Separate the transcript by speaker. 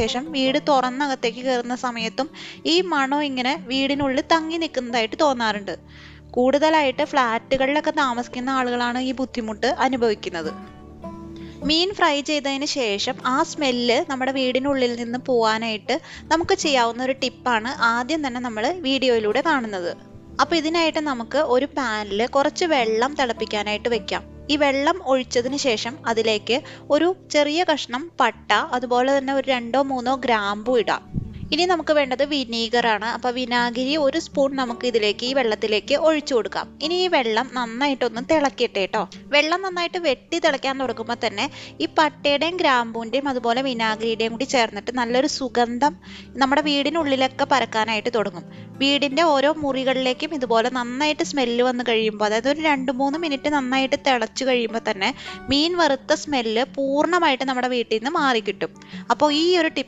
Speaker 1: ശേഷം വീട് തുറന്നകത്തേക്ക് കയറുന്ന സമയത്തും ഈ മണം ഇങ്ങനെ വീടിനുള്ളിൽ തങ്ങി നിൽക്കുന്നതായിട്ട് തോന്നാറുണ്ട്. കൂടുതലായിട്ട് ഫ്ലാറ്റുകളിലൊക്കെ താമസിക്കുന്ന ആളുകളാണ് ഈ ബുദ്ധിമുട്ട് അനുഭവിക്കുന്നത്. മീൻ ഫ്രൈ ചെയ്തതിന് ശേഷം ആ സ്മെല്ല് നമ്മുടെ വീടിനുള്ളിൽ നിന്ന് പോവാനായിട്ട് നമുക്ക് ചെയ്യാവുന്ന ഒരു ടിപ്പാണ് ആദ്യം തന്നെ നമ്മൾ വീഡിയോയിലൂടെ കാണുന്നത്. അപ്പോൾ ഇതിനായിട്ട് നമുക്ക് ഒരു പാനിൽ കുറച്ച് വെള്ളം തിളപ്പിക്കാനായിട്ട് വെക്കാം. ഈ വെള്ളം ഒഴിച്ചതിന് ശേഷം അതിലേക്ക് ഒരു ചെറിയ കഷ്ണം പട്ട അതുപോലെ തന്നെ ഒരു രണ്ടോ മൂന്നോ ഗ്രാമ്പു ഇടാം. ഇനി നമുക്ക് വേണ്ടത് വിനീഗറാണ്. അപ്പോൾ വിനാഗിരി ഒരു സ്പൂൺ നമുക്ക് ഇതിലേക്ക് ഈ വെള്ളത്തിലേക്ക് ഒഴിച്ചു കൊടുക്കാം. ഇനി ഈ വെള്ളം നന്നായിട്ടൊന്ന് തിളക്കിയിട്ടെ കേട്ടോ. വെള്ളം നന്നായിട്ട് വെട്ടി തിളയ്ക്കാൻ തുടങ്ങുമ്പോൾ തന്നെ ഈ പട്ടയുടെയും ഗ്രാമ്പൂന്റെയും അതുപോലെ വിനാഗിരിയുടെയും കൂടി ചേർന്നിട്ട് നല്ലൊരു സുഗന്ധം നമ്മുടെ വീടിനുള്ളിലൊക്കെ പരക്കാനായിട്ട് തുടങ്ങും. വീടിന്റെ ഓരോ മുറികളിലേക്കും ഇതുപോലെ നന്നായിട്ട് സ്മെല്ല് വന്ന് കഴിയുമ്പോൾ അതായത് ഒരു രണ്ട് മൂന്ന് മിനിറ്റ് നന്നായിട്ട് തിളച്ച് കഴിയുമ്പോൾ തന്നെ മീൻ വറുത്ത സ്മെല്ല് പൂർണമായിട്ട് നമ്മുടെ വീട്ടിൽ നിന്ന് മാറിക്കിട്ടും. അപ്പോൾ ഈ ഒരു ടിപ്പ്